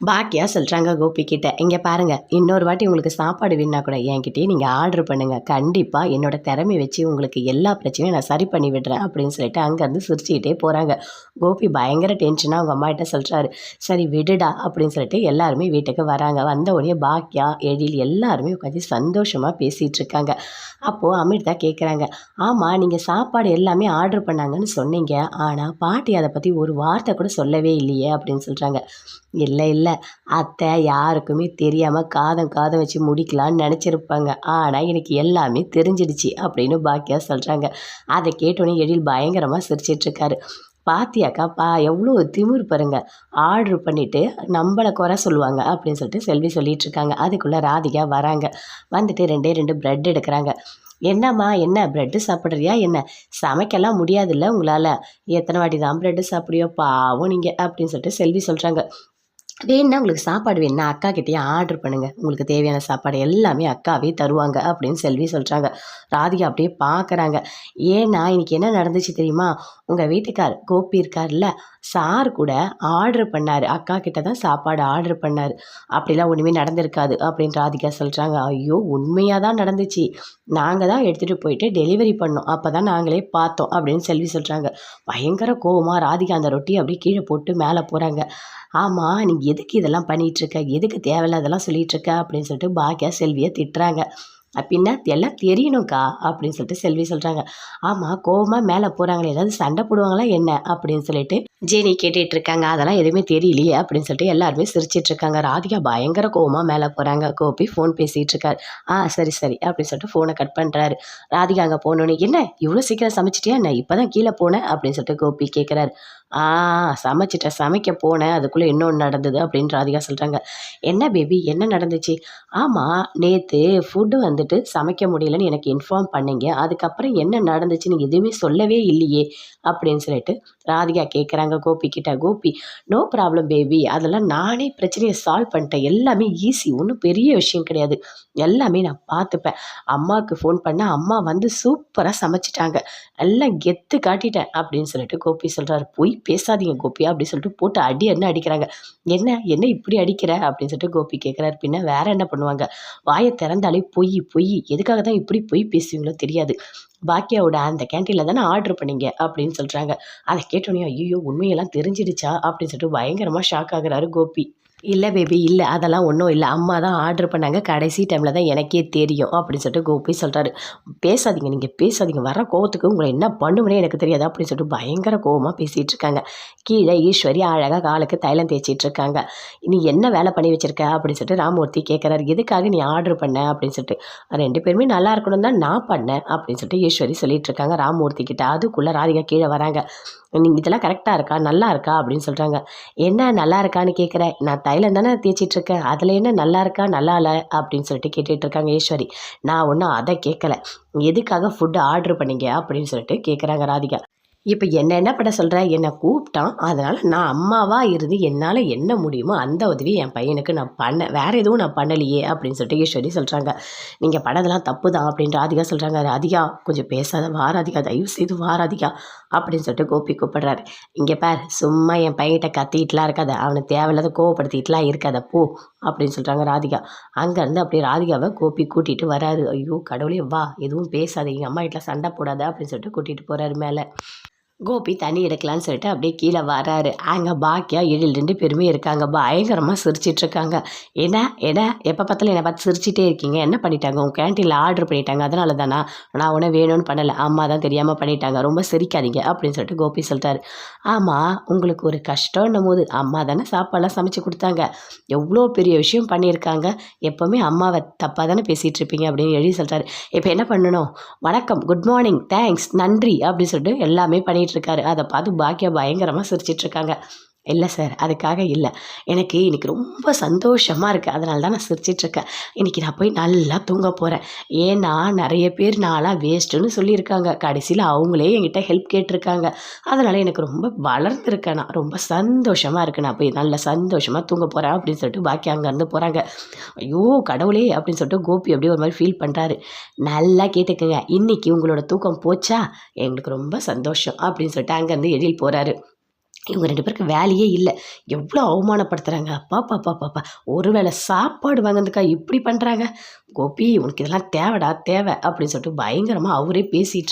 பாக்கியா சொல்கிறாங்க கோபி கிட்ட. இங்கே பாருங்கள் இன்னொரு வாட்டி உங்களுக்கு சாப்பாடு வேணா கூட என்கிட்டயே நீங்கள் ஆர்டர் பண்ணுங்கள் கண்டிப்பாக என்னோட திறமை வச்சு உங்களுக்கு எல்லா பிரச்சனையும் நான் சரி பண்ணி விடுறேன் அப்படின்னு சொல்லிட்டு அங்கேருந்து சிரிச்சுக்கிட்டே போகிறாங்க கோபி பயங்கர டென்ஷனாக அவங்க அம்மா கிட்ட சொல்கிறாரு சரி விடுடா அப்படின்னு சொல்லிட்டு எல்லாருமே வீட்டுக்கு வராங்க. வந்த உடனே பாக்கியா எழில் எல்லாருமே உட்காந்து சந்தோஷமாக பேசிகிட்டு இருக்காங்க. அப்போது அமிர்தா கேட்குறாங்க ஆமாம் நீங்கள் சாப்பாடு எல்லாமே ஆர்டர் பண்ணாங்கன்னு சொன்னீங்க. ஆனால் பாட்டி அதை பற்றி ஒரு வார்த்தை கூட சொல்லவே இல்லையே அப்படின்னு சொல்கிறாங்க இல்லை இல்லை அத்தை யாருக்குமே தெரியாமல் காதம் காதம் வச்சு முடிக்கலான்னு நினச்சிருப்பாங்க. ஆனால் எனக்கு எல்லாமே தெரிஞ்சிடுச்சு அப்படின்னு பாக்கியா சொல்கிறாங்க அதை கேட்டோன்னே எழில் பயங்கரமாக சிரிச்சிட்ருக்காரு. பாத்தியாக்கா பா எவ்வளோ திமிர் பாருங்க. ஆர்டர் பண்ணிவிட்டு நம்மளை குறை சொல்லுவாங்க அப்படின்னு சொல்லிட்டு செல்வி சொல்லிகிட்ருக்காங்க அதுக்குள்ளே ராதிகா வராங்க. வந்துட்டு ரெண்டே ரெண்டு ப்ரெட் எடுக்கிறாங்க. என்னம்மா என்ன? ப்ரெட்டு சாப்பிட்றியா என்ன? சமைக்கலாம் முடியாதுல்ல உங்களால். எத்தனை வாட்டி தான் ப்ரெட்டு சாப்பிடியோ பாவம் நீங்கள் அப்படின்னு சொல்லிட்டு செல்வி சொல்கிறாங்க வேணுன்னா உங்களுக்கு சாப்பாடு வேணும்னா அக்கா கிட்டேயே ஆர்டர் பண்ணுங்கள் உங்களுக்கு தேவையான சாப்பாடு எல்லாமே அக்காவே தருவாங்க அப்படின்னு செல்வி சொல்கிறாங்க ராதிகா அப்படியே பார்க்குறாங்க ஏன்னா இன்னைக்கு என்ன நடந்துச்சு தெரியுமா? உங்கள் வீட்டுக்கார் கோபி இருக்கார்ல சார் கூட ஆர்டர் பண்ணார். அக்கா கிட்ட தான் சாப்பாடு ஆர்டர் பண்ணார். அப்படிலாம் ஒன்றுமே நடந்திருக்காது அப்படின்னு ராதிகா சொல்கிறாங்க ஐயோ உண்மையாக தான் நடந்துச்சு. நாங்கள் தான் எடுத்துகிட்டு போயிட்டு டெலிவரி பண்ணோம். அப்போ தான் நாங்களே பார்த்தோம் அப்படின்னு செல்வி சொல்கிறாங்க பயங்கர கோவமாக ராதிகா அந்த ரொட்டியை அப்படியே கீழே போட்டு மேலே போகிறாங்க ஆமாம் நீ எதுக்கு இதெல்லாம் பண்ணிகிட்டு இருக்க எதுக்கு தேவையில்லாதெல்லாம் அதெல்லாம் சொல்லிகிட்ருக்க அப்படின்னு சொல்லிட்டு பாக்கியா செல்வியை திட்டுறாங்க. பின்ன எல்லாம் தெரியணும்க்கா அப்படின்னு சொல்லிட்டு செல்வி சொல்கிறாங்க ஆமாம் கோவமாக மேலே போகிறாங்களே ஏதாவது சண்டை போடுவாங்களா என்ன? அப்படின்னு சொல்லிட்டு ஜேனி கேட்டுட்டு இருக்காங்க அதெல்லாம் எதுவுமே தெரியலையே அப்படின்னு சொல்லிட்டு எல்லாருமே சிரிச்சிட்டு இருக்காங்க ராதிகா பயங்கர கோவமாக மேலே போகிறாங்க கோபி ஃபோன் பேசிகிட்டு இருக்காரு ஆ சரி சரி அப்படின்னு சொல்லிட்டு ஃபோனை கட் பண்ணுறாரு ராதிகா அங்கே போனோன்னே என்ன இவ்வளோ சீக்கிரம் சமைச்சிட்டியா? நான் இப்போ தான் கீழே போனேன் அப்படின்னு சொல்லிட்டு கோபி கேட்குறாரு ஆ சமைச்சிட்டேன் சமைக்க போனேன் அதுக்குள்ளே இன்னொன்று நடந்தது அப்படின்னு ராதிகா சொல்கிறாங்க என்ன பேபி என்ன நடந்துச்சு? ஆமாம் நேற்று ஃபுட்டு வந்துட்டு சமைக்க முடியலன்னு எனக்கு இன்ஃபார்ம் பண்ணீங்க. அதுக்கப்புறம் என்ன நடந்துச்சுன்னு எதுவுமே சொல்லவே இல்லையே அப்படின்னு சொல்லிட்டு ராதிகா கேட்குறாங்க கோபி கிட்ட. கோபி நோ ப்ராப்ளம் பேபி அதெல்லாம் நானே பிரச்சனையை சால்வ் பண்ணிட்டேன். எல்லாமே ஈஸி ஒன்றும் பெரிய விஷயம் கிடையாது. எல்லாமே நான் பார்த்துப்பேன். அம்மாவுக்கு ஃபோன் பண்ணால் அம்மா வந்து சூப்பராக சமைச்சிட்டாங்க. எல்லாம் கெத்து காட்டிட்டேன். அப்படின்னு சொல்லிட்டு கோபி சொல்கிறாரு போய் பேசாதீங்க கோபி அப்படின்னு சொல்லிட்டு போட்டு அடி என்ன அடிக்கிறாங்க? என்ன என்ன இப்படி அடிக்கிற? அப்படின்னு சொல்லிட்டு கோபி கேட்குறாரு பின்ன வேற என்ன பண்ணுவாங்க? வாயை திறந்தாலே பொய் பொய். எதுக்காக தான் இப்படி பொய் பேசுவீங்களோ தெரியாது. பாக்கியாவோட அந்த கேன்டீனில் தானே ஆர்டர் பண்ணீங்க? அப்படின்னு சொல்கிறாங்க அதை கேட்டோன்னே ஐயோ உண்மையெல்லாம் தெரிஞ்சிடுச்சா? அப்படின்னு சொல்லிட்டு பயங்கரமாக ஷாக் ஆகுறாரு கோபி. இல்லை பேபி இல்லை அதெல்லாம் ஒன்றும் இல்லை. அம்மா தான் ஆர்டர் பண்ணாங்க. கடைசி டைமில் தான் எனக்கே தெரியும். அப்படின்னு சொல்லிட்டு கோபி சொல்கிறாரு பேசாதீங்க நீங்கள் பேசாதீங்க. வர கோவத்துக்கு உங்களை என்ன பண்ணுவேனே எனக்கு தெரியாது. அப்படின்னு சொல்லிட்டு பயங்கர கோவமாக பேசிகிட்டு இருக்காங்க. கீழே ஈஸ்வரி அழகாக காலுக்கு தைலம் தேய்ச்சிட்டு இருக்காங்க. நீ என்ன வேலை பண்ணி வச்சிருக்க? அப்படின்னு சொல்லிட்டு ராமூர்த்தி கேட்குறாரு எதுக்காக நீ ஆர்டர் பண்ண? அப்படின்னு சொல்லிட்டு. ரெண்டு பேருமே நல்லா இருக்கணும் தான் நான் பண்ணேன். அப்படின்னு சொல்லிட்டு ஈஸ்வரி சொல்லிட்டு இருக்காங்க ராமூர்த்தி கிட்ட. அதுக்குள்ளே ராதிகா கீழே வராங்க. நீங்கள் இதெல்லாம் கரெக்டாக இருக்கா? நல்லா இருக்கா? அப்படின்னு சொல்கிறாங்க என்ன நல்லா இருக்கான்னு கேட்குறேன் நான் தைலம் தானே தேய்ச்சிட்ருக்கேன் அதில் என்ன நல்லா இருக்கா நல்லா இல்லை? அப்படின்னு சொல்லிட்டு கேட்டுட்ருக்காங்க ஈஸ்வரி நான் ஒன்றும் அதை கேட்கல எதுக்காக ஃபுட்டு ஆர்டர் பண்ணீங்க? அப்படின்னு சொல்லிட்டு கேட்குறாங்க ராதிகா. இப்போ என்ன என்ன பண்ண சொல்கிற என்னை கூப்பிட்டான் அதனால் நான் அம்மாவாக இருந்து என்னால் என்ன முடியுமோ அந்த உதவி என் பையனுக்கு நான் பண்ண வேறு எதுவும் நான் பண்ணலையே அப்படின்னு சொல்லிட்டு ஈஸ்வரி சொல்கிறாங்க நீங்கள் பண்ணதெல்லாம் தப்பு தான் அப்படின்னு ராதிகா சொல்கிறாங்க ராதிகா கொஞ்சம் பேசாத வாராதிகா தயவு செய்து வாராதிகா அப்படின்னு சொல்லிட்டு கோபி கூப்பிடுறாரு. இங்கே பார் சும்மா என் பையன்கிட்ட கத்திட்டுலாம் இருக்காத அவனை தேவையில்லாத கோவப்படுத்திட்டுலாம் இருக்காத போ. அப்படின்னு சொல்கிறாங்க ராதிகா. அங்கேருந்து அப்படியே ராதிகாவை கோபி கூட்டிகிட்டு வராரு. ஐயோ கடவுளே வா எதுவும் பேசாத எங்கள் அம்மா வீட்டில் சண்டை போடாத அப்படின்னு சொல்லிட்டு கூட்டிகிட்டு போகிறாரு மேலே. கோபி தண்ணி எடுக்கலான்னு சொல்லிட்டு அப்படியே கீழே வராரு. அங்கே பாக்கியா எழில் ரெண்டு பேருமே இருக்காங்க. பயங்கரமாக சிரிச்சிட்டு இருக்காங்க. என்ன என்ன? எப்போ பார்த்தாலும் என்னை பார்த்து சிரிச்சிட்டே இருக்கீங்க. என்ன பண்ணிட்டாங்க? உங்கள் கேன்டீனில் ஆர்டர் பண்ணிட்டாங்க. அதனால தானா நான் உன்னை வேணும்னு பண்ணலை. அம்மா தான் தெரியாமல் பண்ணிட்டாங்க. ரொம்ப சிரிக்காதீங்க அப்படின்னு சொல்லிட்டு கோபி சொல்லிட்டாரு. ஆமாம் உங்களுக்கு ஒரு கஷ்டம்னும் போது அம்மா தானே சாப்பாடெல்லாம் சமைச்சு கொடுத்தாங்க. எவ்வளோ பெரிய விஷயம் பண்ணியிருக்காங்க. எப்போவுமே அம்மாவை தப்பாக தானே பேசிகிட்டு இருப்பீங்க அப்படின்னு எழுதி சொல்லிட்டாரு. இப்போ என்ன பண்ணணும்? வணக்கம் குட் மார்னிங் தேங்க்ஸ் நன்றி அப்படின்னு சொல்லிட்டு எல்லாமே பண்ணிட்டு இருக்காரு. அதை பார்த்து பாக்கியா பயங்கரமாக சிரிச்சிட்டு இருக்காங்க. இல்லை சார் அதுக்காக இல்லை. எனக்கு இன்றைக்கி ரொம்ப சந்தோஷமாக இருக்குது அதனால தான் நான் சிரிச்சிட்ருக்கேன் இன்றைக்கி நான் போய் நல்லா தூங்க போகிறேன் ஏன்னா நிறைய பேர் நாளாக வேஸ்ட்டுன்னு சொல்லியிருக்காங்க. கடைசியில் அவங்களே என்கிட்ட ஹெல்ப் கேட்டிருக்காங்க. அதனால் எனக்கு ரொம்ப வளர்ந்துருக்கேன் நான். ரொம்ப சந்தோஷமாக இருக்கேன் நான் போய் நல்லா சந்தோஷமாக தூங்க போகிறேன் அப்படின்னு சொல்லிட்டு பாக்கி அங்கேருந்து போகிறாங்க ஐயோ கடவுளே அப்படின்னு சொல்லிட்டு கோபி அப்படியே ஒரு மாதிரி ஃபீல் பண்ணுறாரு நல்லா கேட்டுக்கோங்க. இன்றைக்கி உங்களோட தூக்கம் போச்சா? எங்களுக்கு ரொம்ப சந்தோஷம் அப்படின்னு சொல்லிட்டு அங்கேருந்து எழில் போகிறாரு இவங்க ரெண்டு பேருக்கு வேலையே இல்லை. எவ்வளோ அவமானப்படுத்துகிறாங்க அப்பா பாப்பா பாப்பா ஒருவேளை சாப்பாடு வாங்கினதுக்கா இப்படி பண்ணுறாங்க கோபி உனக்கு இதெல்லாம் தேவைடா தேவை அப்படின்னு சொல்லிட்டு பயங்கரமாக அவரே பேசிகிட்டு